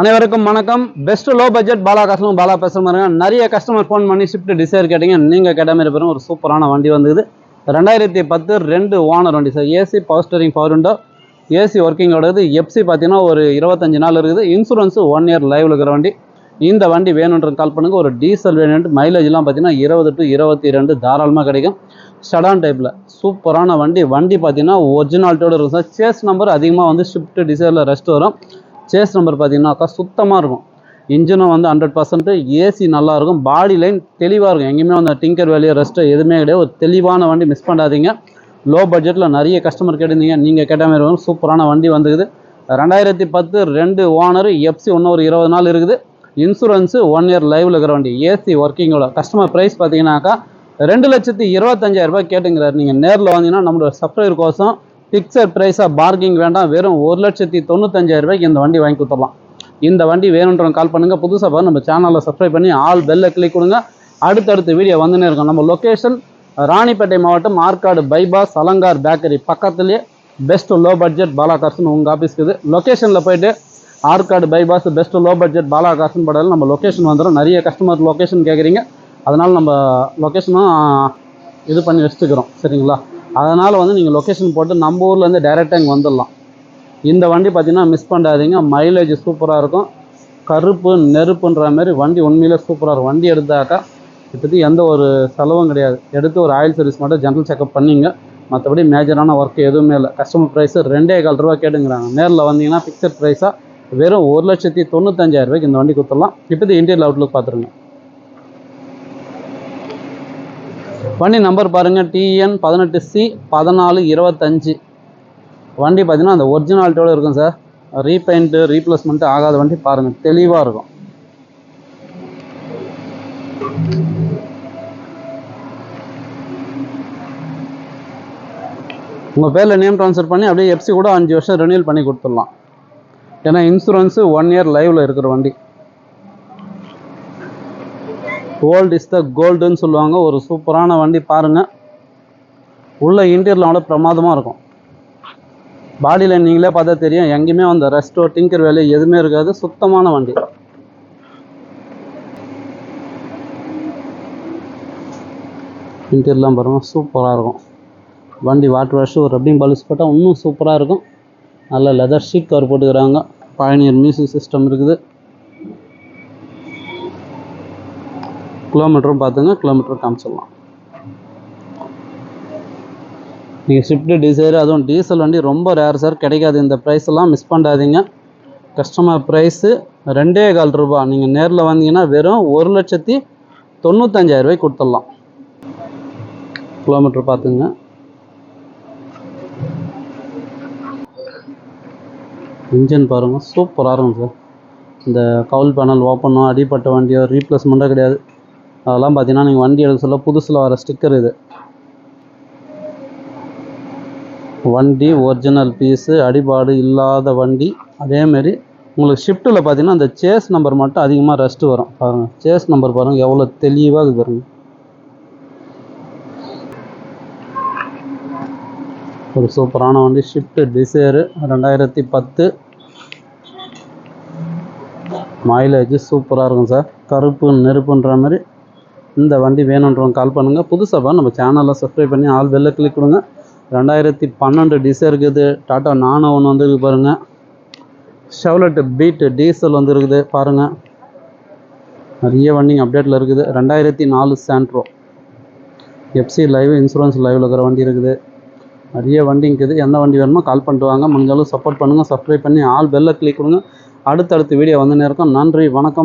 அனைவருக்கும் வணக்கம். Best low budget Bala customer Bala பேசுகிற மாதிரி நிறைய கஸ்டமர் ஃபோன் பண்ணி ஷிஃப்ட் டிசைர் கேட்டீங்க. நீங்கள் கேட்ட மாதிரி பெரும் ஒரு சூப்பரான வண்டி வந்துது. ரெண்டாயிரத்தி பத்து ரெண்டு ஓனர் வண்டி. Sir AC power steering power window AC ஒர்க்கிங்கோடது FC பார்த்தீங்கன்னா ஒரு இருபத்தஞ்சு நாள் இருக்குது. இன்சூரன்ஸு ஒன் இயர் லைவில் இருக்கிற வண்டி. இந்த வண்டி வேணுன்ற கால் பண்ணுங்க. ஒரு டீசல் வேணுன்ட்டு மைலேஜ்லாம் பார்த்தீங்கன்னா இருபது டு இருபத்தி ரெண்டு தாராளமாக கிடைக்கும். ஷடான் டைப்பில் சூப்பரான வண்டி. வண்டி பார்த்தீங்கன்னா ஒரிஜினாலிட்டியோடு இருக்கும். சார் சேஸ் நம்பர் அதிகமாக வந்து ஷிஃப்ட் டிசைரில் ரெஸ்ட் வரும். சேஸ் நம்பர் பார்த்தீங்கன்னாக்கா சுத்தமாக இருக்கும். இன்ஜினும் வந்து ஹண்ட்ரட் பர்சன்ட்டு ஏசி நல்லாயிருக்கும் பாடி லைன் தெளிவாக இருக்கும். எங்கேயுமே வந்து டிங்கர் வேலையோ ரெஸ்ட்டு எதுவுமே கிடையாது. ஒரு தெளிவான வண்டி மிஸ் பண்ணாதீங்க. லோ பட்ஜெட்டில் நிறைய கஸ்டமர் கேட்டிருந்தீங்க. நீங்கள் கேட்ட மாதிரி வரும் சூப்பரான வண்டி வந்துக்குது. ரெண்டாயிரத்தி பத்து ரெண்டு ஓனர் எஃப்சி ஒன்று ஒரு இருபது நாள் இருக்குது. இன்சூரன்ஸு ஒன் இயர் லைவில் இருக்கிற வண்டி. ஏசி ஒர்க்கிங்கோட கஸ்டமர் ப்ரைஸ் பார்த்தீங்கன்னாக்கா ரெண்டு லட்சத்தி இருபத்தஞ்சாயிரரூபா கேட்டுங்கிறார். நீங்கள் நேரில் வந்தீங்கன்னா நம்மளோட சப்ஸ்கிரைபர் கோசம் ஃபிக்ஸட் ப்ரைஸாக பார்க்கிங் வேண்டாம். வெறும் ஒரு லட்சத்தி தொண்ணூத்தஞ்சாயிரம் ரூபாய்க்கு இந்த வண்டி வாங்கி கொடுத்துடலாம். இந்த வண்டி வேணுன்றவங்க கால் பண்ணுங்கள் புதுசாக பார்த்து நம்ம சேனலில் சப்ஸ்கிரைப் பண்ணி ஆல் பெல்லை கிளிக் கொடுங்க. அடுத்தடுத்த வீடியோ வந்துன்னே இருக்கும் நம்ம லொக்கேஷன் ராணிப்பேட்டை மாவட்டம் ஆற்காடு பைபாஸ் அலங்கார் பேக்கரி பக்கத்துலேயே பெஸ்ட் லோ பட்ஜெட் பாலா உங்கள் ஆஃபீஸ்க்கு இது. லொக்கேஷனில் போயிட்டு Arcot bypass best low budget Bala படையில் நம்ம லொக்கேஷன் வந்துடும் நிறைய கஸ்டமர் லொக்கேஷன் கேட்குறீங்க அதனால் நம்ம லொக்கேஷனும் இது பண்ணி வச்சுக்கிறோம். சரிங்களா? அதனால் வந்து நீங்கள் லொக்கேஷன் போட்டு நம்ம ஊர்லேருந்து டைரெக்டாக இங்கே வந்துடலாம். இந்த வண்டி பார்த்தீங்கன்னா மிஸ் பண்ணாதீங்க. மைலேஜ் சூப்பராக இருக்கும். கருப்பு நெருப்புன்ற மாதிரி வண்டி உண்மையிலே சூப்பராக இருக்கும். வண்டி எடுத்தாக்கா இப்போதைக்கு எந்த ஒரு செலவும் கிடையாது. எடுத்து ஒரு ஆயில் சர்வீஸ் மட்டும் ஜென்ரல் செக்அப் பண்ணிங்க. மற்றபடி மேஜரான ஒர்க் எதுவுமே இல்லை. கஸ்டமர் ப்ரைஸு ரெண்டே கால் ரூபா கேட்டுங்கிறாங்க. நேரில் வந்தீங்கன்னா ஃபிக்ஸட் ப்ரைஸாக வெறும் ஒரு லட்சத்தி தொண்ணூத்தஞ்சாயிரம் ரூபாய்க்கு இந்த வண்டி கொடுத்துடலாம். இப்போது இன்டீரியர் அவுட்லுக் பார்த்துருங்க. வண்டி நம்பர் பாருங்கள் டிஎன் பதினெட்டு சி பதினாலு இருபத்தஞ்சி. வண்டி பார்த்தீங்கன்னா அந்த ஒரிஜினாலிட்டியோடு இருக்கும் சார். ரீபெயிண்ட்டு ரீப்ளேஸ்மெண்ட்டு ஆகாத வண்டி பாருங்கள் தெளிவாக இருக்கும். உங்கள் பேரில் நேம் ட்ரான்ஸ்ஃபர் பண்ணி அப்படியே எஃப்சி கூட அஞ்சு வருஷம் ரினியூல் பண்ணி கொடுத்துடலாம். ஏன்னா இன்சூரன்ஸு ஒன் இயர் லைவில் இருக்கிற வண்டி. ஓல்ட் இஸ் த கோல்டுன்னு சொல்லுவாங்க. ஒரு சூப்பரான வண்டி பாருங்கள் உள்ள இன்டீரியர்ல விட பிரமாதமாக இருக்கும். பாடியில் நீங்களே பார்த்தா தெரியும். எங்கேயுமே அந்த ரெஸ்டோ டிங்கர் வேலை எதுவுமே இருக்காது. சுத்தமான வண்டி. இன்டீரியர்லாம் பாருங்கள் சூப்பராக இருக்கும். வண்டி வாட்டர் வாஷ் ஒரு ரப்பிங் பாலிஷ் போட்டால் இன்னும் சூப்பராக இருக்கும். நல்ல லெதர் ஷீட் கவர் போட்டுக்கிறாங்க. பயணியர் மியூசிக் சிஸ்டம் இருக்குது. கிலோமீட்டரும் பார்த்துங்க கிலோமீட்டர் காமிச்சிடலாம். நீங்கள் ஷிஃப்ட்டு டிசைர் அதுவும் டீசல் வண்டி ரொம்ப ரேர் சார் கிடைக்காது. இந்த ப்ரைஸ் எல்லாம் மிஸ் பண்ணாதீங்க. கஸ்டமர் ப்ரைஸு ரெண்டே கால் ரூபா. நீங்கள் நேரில் வந்தீங்கன்னா வெறும் ஒரு லட்சத்தி தொண்ணூத்தஞ்சாயிரம் கொடுத்துடலாம். கிலோமீட்டர் பார்த்துங்க. இன்ஜின் பாருங்கள் சூப்பராக இருக்கும் சார் இந்த கவுல் பேனல் ஓப்பனோ அடிப்பட்ட வண்டியோ ரீப்ளேஸ்மெண்ட்டோ கிடையாது. அதெல்லாம் பார்த்தீங்கன்னா நீங்கள் வண்டி எடுக்க சொல்ல புதுசில் வர ஸ்டிக்கர் இது. வண்டி ஒரிஜினல் பீஸு அடிபாடு இல்லாத வண்டி. அதேமாரி உங்களுக்கு ஷிஃப்ட்டில் பார்த்தீங்கன்னா அந்த சேஸ் நம்பர் மட்டும் அதிகமாக ரெஸ்ட்டு வரும். பாருங்கள் சேஸ் நம்பர் பாருங்கள் எவ்வளோ தெளிவாக இது பாருங்கள் ஒரு சூப்பரான வண்டி ஷிஃப்ட்டு டிசைரு ரெண்டாயிரத்தி பத்து. மைலேஜ் சூப்பராக இருக்கும் சார். கருப்பு நெருப்புன்ற மாதிரி இந்த வண்டி வேணுன்றவங்க கால் பண்ணுங்கள் புதுசாக நம்ம சேனலில் சப்ஸ்கிரைப் பண்ணி ஆல் பெல்ல கிளிக் கொடுங்க. ரெண்டாயிரத்தி பன்னெண்டு டிசைர் இருக்குது. டாட்டா நானோ ஒன்று வந்துருக்கு பாருங்கள் ஷெவ்லெட் பீட்டு டீசல் வந்துருக்குது பாருங்கள் நிறைய வண்டிங்க அப்டேட்டில் இருக்குது. ரெண்டாயிரத்தி நாலு சாண்ட்ரோ எஃப்சி லைவ் இன்சூரன்ஸ் லைவில் இருக்கிற வண்டி இருக்குது. நிறைய வண்டி இருக்குது. எந்த வண்டி வேணுமோ கால் பண்ணிட்டு வாங்க. முடிஞ்சாலும் சப்போர்ட் பண்ணுங்கள் சப்ஸ்கிரைப் பண்ணி ஆல் பெல்ல கிளிக் கொடுங்க. அடுத்தடுத்த வீடியோ வந்து நேரம் நன்றி வணக்கம்.